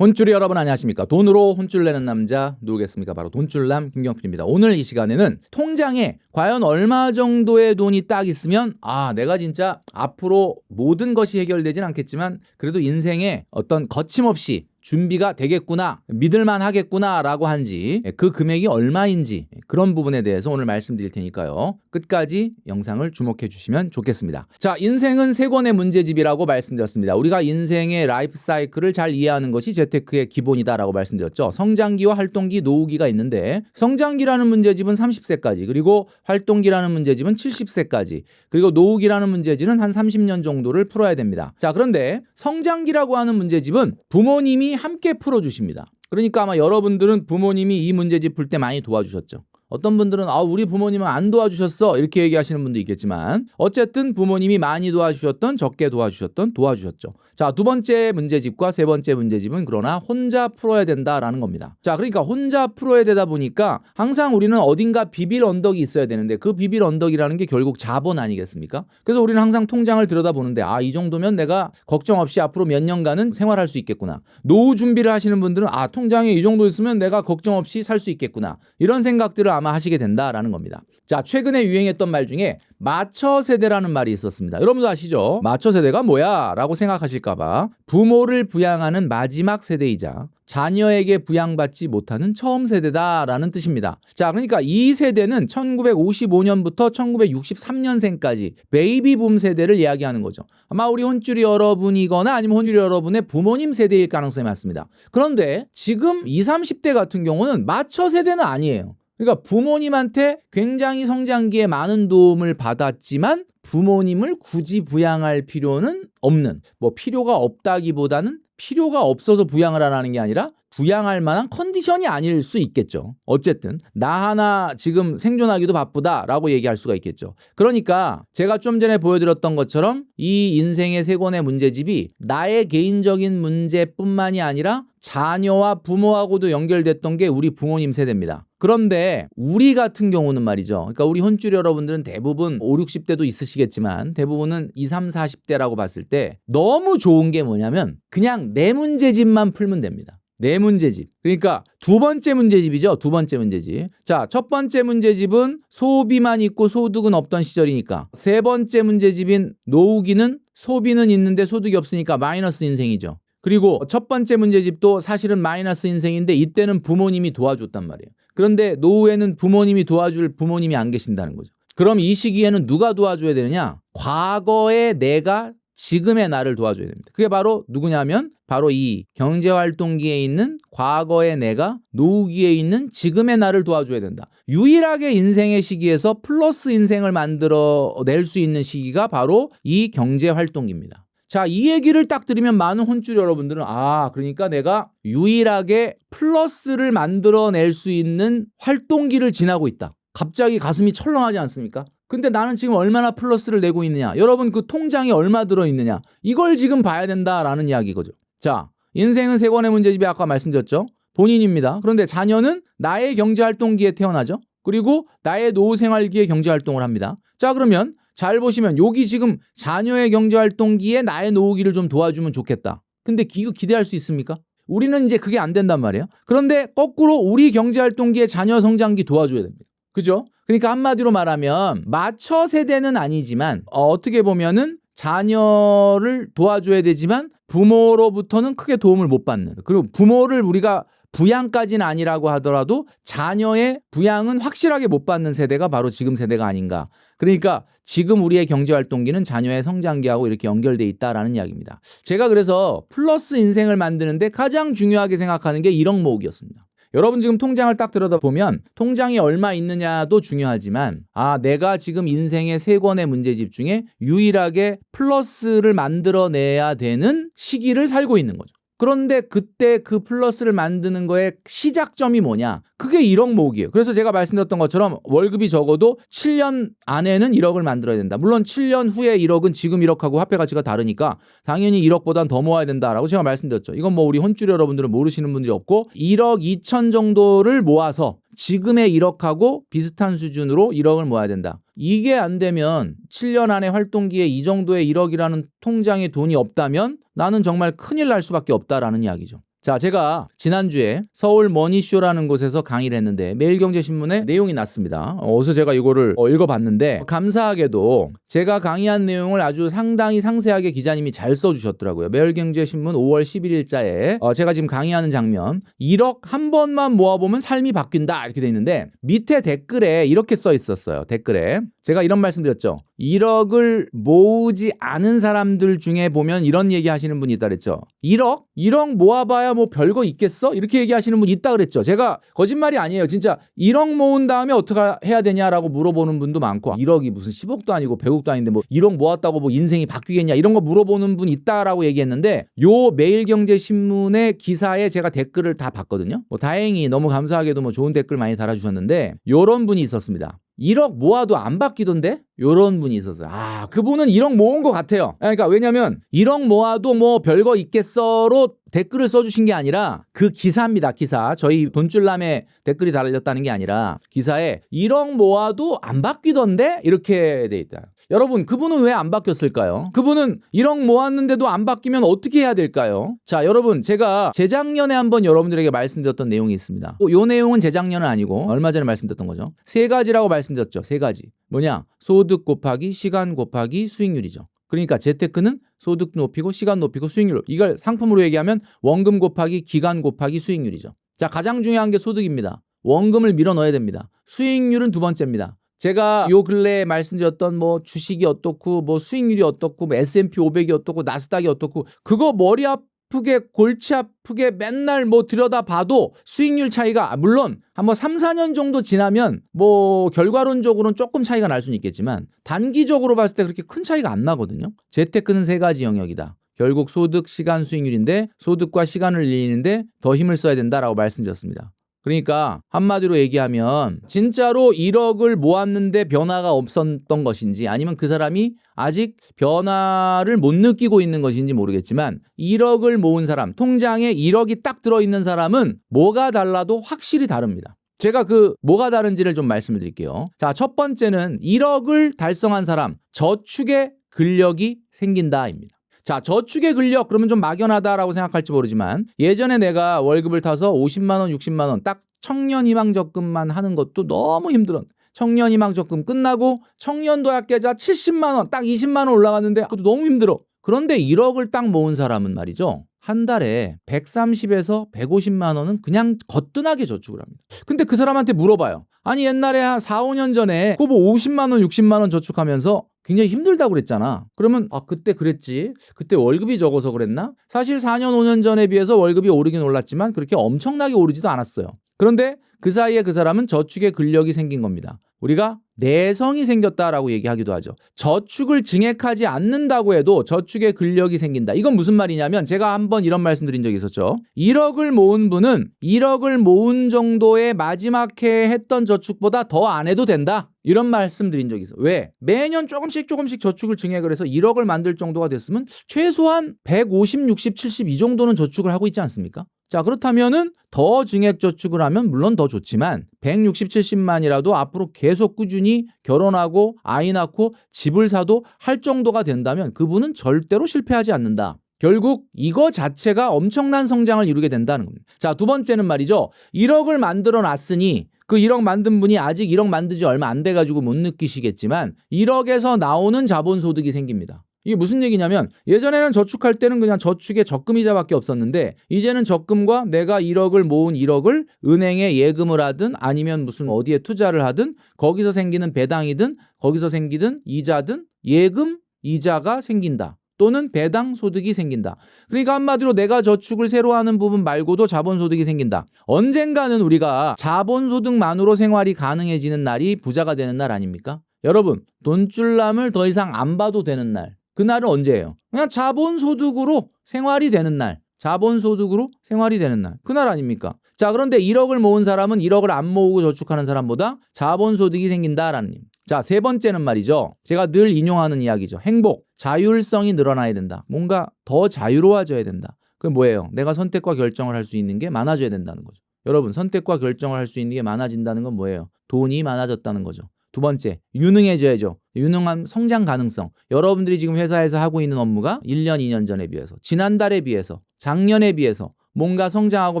혼줄이 여러분 안녕하십니까? 돈으로 혼줄 내는 남자 누구겠습니까? 바로 돈줄남 김경필입니다. 오늘 이 시간에는 통장에 과연 얼마 정도의 돈이 딱 있으면 아 내가 진짜 앞으로 모든 것이 해결되진 않겠지만 그래도 인생에 어떤 거침없이 준비가 되겠구나, 믿을만 하겠구나 라고 한지 그 금액이 얼마인지 그런 부분에 대해서 오늘 말씀드릴 테니까요. 끝까지 영상을 주목해 주시면 좋겠습니다. 자, 인생은 세 권의 문제집이라고 말씀드렸습니다. 우리가 인생의 라이프 사이클을 잘 이해하는 것이 재테크의 기본이다라고 말씀드렸죠. 성장기와 활동기, 노후기가 있는데 성장기라는 문제집은 30세까지 그리고 활동기라는 문제집은 70세까지 그리고 노후기라는 문제집은 한 30년 정도를 풀어야 됩니다. 자, 그런데 성장기라고 하는 문제집은 부모님이 함께 풀어주십니다. 그러니까 아마 여러분들은 부모님이 이 문제집 풀 때 많이 도와주셨죠. 어떤 분들은 아 우리 부모님은 안 도와주셨어 이렇게 얘기하시는 분도 있겠지만 어쨌든 부모님이 많이 도와주셨던 적게 도와주셨던 도와주셨죠. 자 두 번째 문제집과 세 번째 문제집은 그러나 혼자 풀어야 된다라는 겁니다. 자 그러니까 혼자 풀어야 되다 보니까 항상 우리는 어딘가 비빌 언덕이 있어야 되는데 그 비빌 언덕이라는 게 결국 자본 아니겠습니까? 그래서 우리는 항상 통장을 들여다보는데 아 이 정도면 내가 걱정 없이 앞으로 몇 년간은 생활할 수 있겠구나. 노후 준비를 하시는 분들은 아 통장에 이 정도 있으면 내가 걱정 없이 살 수 있겠구나. 이런 생각들을 아마 하시게 된다라는 겁니다. 자, 최근에 유행했던 말 중에 마처 세대라는 말이 있었습니다. 여러분도 아시죠? 마처 세대가 뭐야? 라고 생각하실까봐 부모를 부양하는 마지막 세대이자 자녀에게 부양받지 못하는 처음 세대다라는 뜻입니다. 자, 그러니까 이 세대는 1955년부터 1963년생까지 베이비붐 세대를 이야기하는 거죠. 아마 우리 혼줄이 여러분이거나 아니면 혼줄이 여러분의 부모님 세대일 가능성이 많습니다. 그런데 지금 20, 30대 같은 경우는 마처 세대는 아니에요. 그러니까 부모님한테 굉장히 성장기에 많은 도움을 받았지만 부모님을 굳이 부양할 필요는 없는 뭐 필요가 없다기보다는 필요가 없어서 부양을 하라는 게 아니라 부양할 만한 컨디션이 아닐 수 있겠죠. 어쨌든 나 하나 지금 생존하기도 바쁘다라고 얘기할 수가 있겠죠. 그러니까 제가 좀 전에 보여드렸던 것처럼 이 인생의 세 권의 문제집이 나의 개인적인 문제뿐만이 아니라 자녀와 부모하고도 연결됐던 게 우리 부모님 세대입니다. 그런데 우리 같은 경우는 말이죠. 그러니까 우리 혼줄 여러분들은 대부분 5, 60대도 있으시겠지만 대부분은 2, 3, 40대라고 봤을 때 너무 좋은 게 뭐냐면 그냥 내 문제집만 풀면 됩니다. 네 문제집. 그러니까 두 번째 문제집이죠. 두 번째 문제집. 자, 첫 번째 문제집은 소비만 있고 소득은 없던 시절이니까. 세 번째 문제집인 노후기는 소비는 있는데 소득이 없으니까 마이너스 인생이죠. 그리고 첫 번째 문제집도 사실은 마이너스 인생인데 이때는 부모님이 도와줬단 말이에요. 그런데 노후에는 부모님이 도와줄 부모님이 안 계신다는 거죠. 그럼 이 시기에는 누가 도와줘야 되느냐? 과거에 내가 지금의 나를 도와줘야 됩니다. 그게 바로 누구냐면 바로 이 경제활동기에 있는 과거의 내가 노후기에 있는 지금의 나를 도와줘야 된다. 유일하게 인생의 시기에서 플러스 인생을 만들어 낼 수 있는 시기가 바로 이 경제활동기입니다. 자, 이 얘기를 딱 들으면 많은 혼줄 여러분들은 아, 그러니까 내가 유일하게 플러스를 만들어낼 수 있는 활동기를 지나고 있다. 갑자기 가슴이 철렁하지 않습니까? 근데 나는 지금 얼마나 플러스를 내고 있느냐? 여러분 그 통장에 얼마 들어 있느냐? 이걸 지금 봐야 된다라는 이야기 거죠. 자, 인생은 세 권의 문제집이 아까 말씀드렸죠. 본인입니다. 그런데 자녀는 나의 경제 활동기에 태어나죠. 그리고 나의 노후 생활기에 경제 활동을 합니다. 자, 그러면 잘 보시면 여기 지금 자녀의 경제 활동기에 나의 노후기를 좀 도와주면 좋겠다. 근데 이거 기대할 수 있습니까? 우리는 이제 그게 안 된단 말이에요. 그런데 거꾸로 우리 경제 활동기에 자녀 성장기 도와줘야 됩니다. 그죠? 그러니까 한마디로 말하면 마처 세대는 아니지만 어, 떻게 보면은 자녀를 도와줘야 되지만 부모로부터는 크게 도움을 못 받는 그리고 부모를 우리가 부양까지는 아니라고 하더라도 자녀의 부양은 확실하게 못 받는 세대가 바로 지금 세대가 아닌가. 그러니까 지금 우리의 경제 활동기는 자녀의 성장기하고 이렇게 연결돼 있다라는 이야기입니다. 제가 그래서 플러스 인생을 만드는데 가장 중요하게 생각하는 게 1억 모으기였습니다. 여러분 지금 통장을 딱 들여다보면 통장이 얼마 있느냐도 중요하지만 아 내가 지금 인생의 세 권의 문제집 중에 유일하게 플러스를 만들어내야 되는 시기를 살고 있는 거죠. 그런데 그때 그 플러스를 만드는 거의 시작점이 뭐냐? 그게 1억 모으기예요. 그래서 제가 말씀드렸던 것처럼 월급이 적어도 7년 안에는 1억을 만들어야 된다. 물론 7년 후에 1억은 지금 1억하고 화폐 가치가 다르니까 당연히 1억보단 더 모아야 된다라고 제가 말씀드렸죠. 이건 뭐 우리 혼줄 여러분들은 모르시는 분들이 없고 1억 2천 정도를 모아서 지금의 1억하고 비슷한 수준으로 1억을 모아야 된다. 이게 안 되면 7년 안에 활동기에 이 정도의 1억이라는 통장에 돈이 없다면 나는 정말 큰일 날 수밖에 없다라는 이야기죠. 자, 제가 지난주에 서울 머니쇼라는 곳에서 강의를 했는데 매일경제신문에 내용이 났습니다. 어, 어서 제가 이거를 어, 읽어봤는데 감사하게도 제가 강의한 내용을 아주 상당히 상세하게 기자님이 잘 써주셨더라고요. 매일경제신문 5월 11일자에 어, 제가 지금 강의하는 장면 1억 한 번만 모아보면 삶이 바뀐다 이렇게 돼 있는데 밑에 댓글에 이렇게 써 있었어요. 댓글에 제가 이런 말씀드렸죠. 1억을 모으지 않은 사람들 중에 보면 이런 얘기 하시는 분이 있다 그랬죠. 1억? 1억 모아봐야 뭐 별거 있겠어? 이렇게 얘기하시는 분 있다 그랬죠. 제가 거짓말이 아니에요. 진짜 1억 모은 다음에 어떻게 해야 되냐라고 물어보는 분도 많고 1억이 무슨 10억도 아니고 100억도 아닌데 뭐 1억 모았다고 뭐 인생이 바뀌겠냐 이런 거 물어보는 분 있다라고 얘기했는데 요 매일경제신문의 기사에 제가 댓글을 다 봤거든요. 뭐 다행히 너무 감사하게도 뭐 좋은 댓글 많이 달아주셨는데 요런 분이 있었습니다. 1억 모아도 안 바뀌던데? 요런 분이 있었어요. 아, 그분은 1억 모은 것 같아요. 그러니까 왜냐면 1억 모아도 뭐 별거 있겠어로 댓글을 써주신 게 아니라 그 기사입니다. 기사. 저희 돈줄남에 댓글이 달렸다는 게 아니라 기사에 1억 모아도 안 바뀌던데? 이렇게 돼 있다. 여러분, 그분은 왜 안 바뀌었을까요? 그분은 1억 모았는데도 안 바뀌면 어떻게 해야 될까요? 자, 여러분, 제가 재작년에 한번 여러분들에게 말씀드렸던 내용이 있습니다. 어, 요 내용은 재작년은 아니고 얼마 전에 말씀드렸던 거죠. 세 가지라고 말씀드렸죠. 세 가지. 뭐냐? 소득 곱하기 시간 곱하기 수익률이죠. 그러니까 재테크는 소득 높이고 시간 높이고 수익률. 이걸 상품으로 얘기하면 원금 곱하기 기간 곱하기 수익률이죠. 자, 가장 중요한 게 소득입니다. 원금을 밀어 넣어야 됩니다. 수익률은 두 번째입니다. 제가 요 근래에 말씀드렸던 뭐 주식이 어떻고 뭐 수익률이 어떻고 뭐 S&P 500이 어떻고 나스닥이 어떻고 그거 머리 아프게 골치 아프게 맨날 뭐 들여다봐도 수익률 차이가 아, 물론 한번 3, 4년 정도 지나면 뭐 결과론적으로는 조금 차이가 날 수는 있겠지만 단기적으로 봤을 때 그렇게 큰 차이가 안 나거든요. 재테크는 세 가지 영역이다. 결국 소득, 시간, 수익률인데 소득과 시간을 늘리는데 더 힘을 써야 된다라고 말씀드렸습니다. 그러니까 한마디로 얘기하면 진짜로 1억을 모았는데 변화가 없었던 것인지 아니면 그 사람이 아직 변화를 못 느끼고 있는 것인지 모르겠지만 1억을 모은 사람, 통장에 1억이 딱 들어있는 사람은 뭐가 달라도 확실히 다릅니다. 제가 그 뭐가 다른지를 좀 말씀을 드릴게요. 자, 첫 번째는 1억을 달성한 사람, 저축의 근력이 생긴다입니다. 자, 저축의 근력 그러면 좀 막연하다라고 생각할지 모르지만 예전에 내가 월급을 타서 50만 원, 60만 원 딱 청년 희망 적금만 하는 것도 너무 힘들었. 청년 희망 적금 끝나고 청년도 약 계좌 70만 원, 딱 20만 원 올라갔는데 그것도 너무 힘들어. 그런데 1억을 딱 모은 사람은 말이죠. 한 달에 130에서 150만 원은 그냥 거뜬하게 저축을 합니다. 근데 그 사람한테 물어봐요. 아니 옛날에 한 4, 5년 전에 그거 뭐 50만 원, 60만 원 저축하면서 굉장히 힘들다고 그랬잖아. 그러면 아 그때 그랬지. 그때 월급이 적어서 그랬나? 사실 4년 5년 전에 비해서 월급이 오르긴 올랐지만 그렇게 엄청나게 오르지도 않았어요. 그런데 그 사이에 그 사람은 저축의 근력이 생긴 겁니다. 우리가 내성이 생겼다라고 얘기하기도 하죠. 저축을 증액하지 않는다고 해도 저축의 근력이 생긴다. 이건 무슨 말이냐면 제가 한번 이런 말씀드린 적이 있었죠. 1억을 모은 분은 1억을 모은 정도의 마지막 해에 했던 저축보다 더 안 해도 된다. 이런 말씀드린 적이 있어요. 왜? 매년 조금씩 조금씩 저축을 증액을 해서 1억을 만들 정도가 됐으면 최소한 150, 60, 70 이 정도는 저축을 하고 있지 않습니까? 자, 그렇다면은 더 증액 저축을 하면 물론 더 좋지만 160, 70만이라도 앞으로 계속 꾸준히 결혼하고 아이 낳고 집을 사도 할 정도가 된다면 그분은 절대로 실패하지 않는다. 결국 이거 자체가 엄청난 성장을 이루게 된다는 겁니다. 자, 두 번째는 말이죠. 1억을 만들어 놨으니 그 1억 만든 분이 아직 1억 만드지 얼마 안 돼 가지고 못 느끼시겠지만 1억에서 나오는 자본 소득이 생깁니다. 이게 무슨 얘기냐면 예전에는 저축할 때는 그냥 저축의 적금 이자밖에 없었는데 이제는 적금과 내가 1억을 모은 1억을 은행에 예금을 하든 아니면 무슨 어디에 투자를 하든 거기서 생기는 배당이든 거기서 생기든 이자든 예금 이자가 생긴다. 또는 배당 소득이 생긴다. 그러니까 한마디로 내가 저축을 새로 하는 부분 말고도 자본 소득이 생긴다. 언젠가는 우리가 자본 소득만으로 생활이 가능해지는 날이 부자가 되는 날 아닙니까? 여러분, 돈줄남을 더 이상 안 봐도 되는 날. 그날은 언제예요? 그냥 자본소득으로 생활이 되는 날. 자본소득으로 생활이 되는 날. 그날 아닙니까? 자, 그런데 1억을 모은 사람은 1억을 안 모으고 저축하는 사람보다 자본소득이 생긴다라는 님. 자, 세 번째는 말이죠. 제가 늘 인용하는 이야기죠. 행복, 자율성이 늘어나야 된다. 뭔가 더 자유로워져야 된다. 그게 뭐예요? 내가 선택과 결정을 할 수 있는 게 많아져야 된다는 거죠. 여러분, 선택과 결정을 할 수 있는 게 많아진다는 건 뭐예요? 돈이 많아졌다는 거죠. 두 번째, 유능해져야죠. 유능한 성장 가능성. 여러분들이 지금 회사에서 하고 있는 업무가 1년, 2년 전에 비해서, 지난달에 비해서, 작년에 비해서 뭔가 성장하고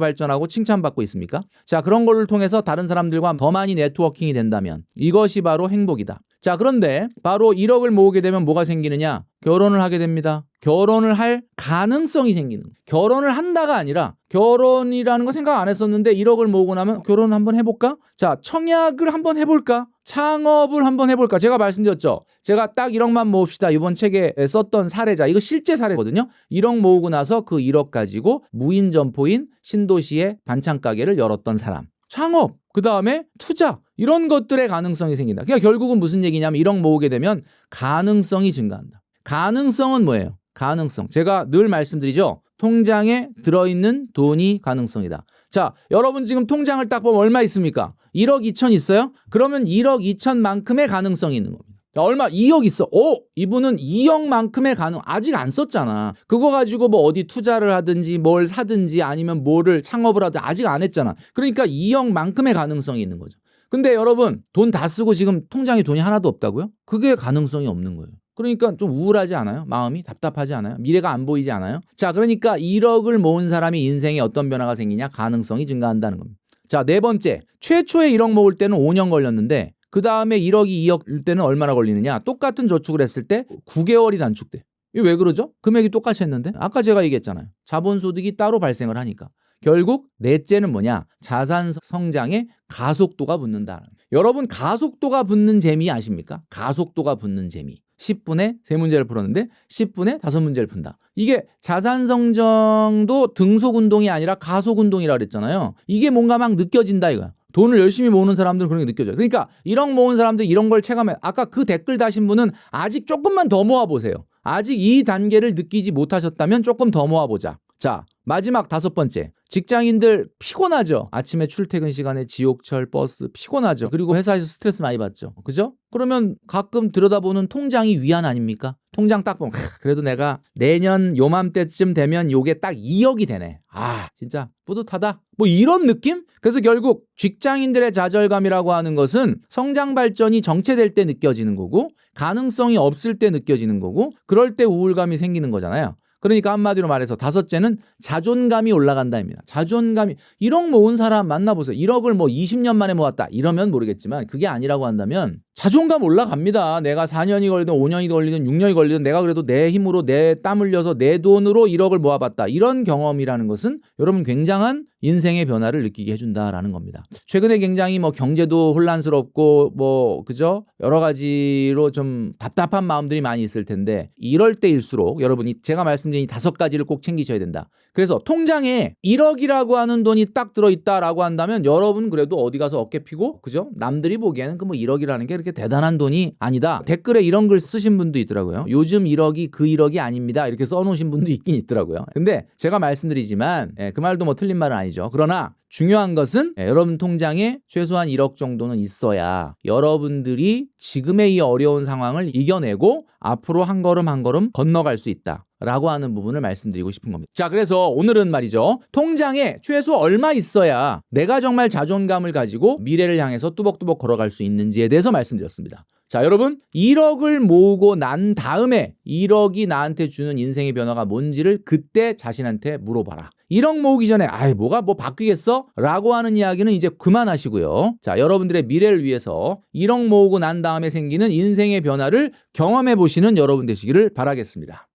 발전하고 칭찬받고 있습니까? 자, 그런 걸를 통해서 다른 사람들과 더 많이 네트워킹이 된다면 이것이 바로 행복이다. 자, 그런데 바로 1억을 모으게 되면 뭐가 생기느냐? 결혼을 하게 됩니다. 결혼을 할 가능성이 생기는. 결혼을 한다가 아니라 결혼이라는 거 생각 안 했었는데 1억을 모으고 나면 결혼 한번 해볼까? 자, 청약을 한번 해볼까? 창업을 한번 해볼까? 제가 말씀드렸죠. 제가 딱 1억만 모읍시다. 이번 책에 썼던 사례자. 이거 실제 사례거든요. 1억 모으고 나서 그 1억 가지고 무인 점포인 신도시에 반찬 가게를 열었던 사람. 창업, 그 다음에 투자 이런 것들의 가능성이 생긴다. 그러니까 결국은 무슨 얘기냐면 1억 모으게 되면 가능성이 증가한다. 가능성은 뭐예요? 가능성. 제가 늘 말씀드리죠. 통장에 들어있는 돈이 가능성이다. 자, 여러분 지금 통장을 딱 보면 얼마 있습니까? 1억 2천 있어요? 그러면 1억 2천만큼의 가능성이 있는 겁니다. 자, 얼마 2억 있어. 오, 이분은 2억만큼의 가능 아직 안 썼잖아. 그거 가지고 뭐 어디 투자를 하든지 뭘 사든지 아니면 뭐를 창업을 하든 아직 안 했잖아. 그러니까 2억만큼의 가능성이 있는 거죠. 근데 여러분 돈 다 쓰고 지금 통장에 돈이 하나도 없다고요? 그게 가능성이 없는 거예요. 그러니까 좀 우울하지 않아요? 마음이 답답하지 않아요? 미래가 안 보이지 않아요? 자, 그러니까 1억을 모은 사람이 인생에 어떤 변화가 생기냐? 가능성이 증가한다는 겁니다. 자, 네 번째. 최초에 1억 모을 때는 5년 걸렸는데 그 다음에 1억이 2억일 때는 얼마나 걸리느냐? 똑같은 저축을 했을 때 9개월이 단축돼. 이게 왜 그러죠? 금액이 똑같이 했는데? 아까 제가 얘기했잖아요. 자본소득이 따로 발생을 하니까. 결국 넷째는 뭐냐? 자산 성장의 가속도가 붙는다. 여러분 가속도가 붙는 재미 아십니까? 가속도가 붙는 재미. 10분에 세 문제를 풀었는데 10분에 다섯 문제를 푼다. 이게 자산 성장도 등속 운동이 아니라 가속 운동이라 그랬잖아요. 이게 뭔가 막 느껴진다 이거야. 돈을 열심히 모으는 사람들은 그런 게 느껴져요. 그러니까 1억 모은 사람들 이런 걸 체감해. 아까 그 댓글 다신 분은 아직 조금만 더 모아 보세요. 아직 이 단계를 느끼지 못하셨다면 조금 더 모아 보자. 자, 마지막 다섯 번째. 직장인들 피곤하죠. 아침에 출퇴근 시간에 지옥철 버스 피곤하죠. 그리고 회사에서 스트레스 많이 받죠. 그죠? 그러면 가끔 들여다보는 통장이 위안 아닙니까? 통장 딱 보면 크, 그래도 내가 내년 요맘때쯤 되면 요게 딱 2억이 되네. 아, 진짜 뿌듯하다. 뭐 이런 느낌? 그래서 결국 직장인들의 좌절감이라고 하는 것은 성장 발전이 정체될 때 느껴지는 거고 가능성이 없을 때 느껴지는 거고 그럴 때 우울감이 생기는 거잖아요. 그러니까 한마디로 말해서 다섯째는 자존감이 올라간다입니다. 자존감이 1억 모은 사람 만나보세요. 1억을 뭐 20년 만에 모았다 이러면 모르겠지만 그게 아니라고 한다면 자존감 올라갑니다. 내가 4년이 걸리든 5년이 걸리든 6년이 걸리든 내가 그래도 내 힘으로 내 땀 흘려서 내 돈으로 1억을 모아봤다. 이런 경험이라는 것은 여러분 굉장한 인생의 변화를 느끼게 해준다라는 겁니다. 최근에 굉장히 뭐 경제도 혼란스럽고 뭐 그죠 여러 가지로 좀 답답한 마음들이 많이 있을 텐데 이럴 때일수록 여러분이 제가 말씀드린 이 다섯 가지를 꼭 챙기셔야 된다. 그래서 통장에 1억이라고 하는 돈이 딱 들어있다라고 한다면 여러분 그래도 어디 가서 어깨 피고 그죠 남들이 보기에는 그 뭐 1억이라는 게 그렇게 대단한 돈이 아니다. 댓글에 이런 글 쓰신 분도 있더라고요. 요즘 1억이 그 1억이 아닙니다. 이렇게 써놓으신 분도 있긴 있더라고요. 근데 제가 말씀드리지만 예, 그 말도 뭐 틀린 말은 아니 죠. 그러나 중요한 것은 예, 여러분 통장에 최소한 1억 정도는 있어야 여러분들이 지금의 이 어려운 상황을 이겨내고 앞으로 한 걸음 한 걸음 건너갈 수 있다. 라고 하는 부분을 말씀드리고 싶은 겁니다. 자, 그래서 오늘은 말이죠. 통장에 최소 얼마 있어야 내가 정말 자존감을 가지고 미래를 향해서 뚜벅뚜벅 걸어갈 수 있는지에 대해서 말씀드렸습니다. 자, 여러분, 1억을 모으고 난 다음에 1억이 나한테 주는 인생의 변화가 뭔지를 그때 자신한테 물어봐라. 1억 모으기 전에 아이 뭐가 뭐 바뀌겠어? 라고 하는 이야기는 이제 그만하시고요. 자, 여러분들의 미래를 위해서 1억 모으고 난 다음에 생기는 인생의 변화를 경험해 보시는 여러분 되시기를 바라겠습니다.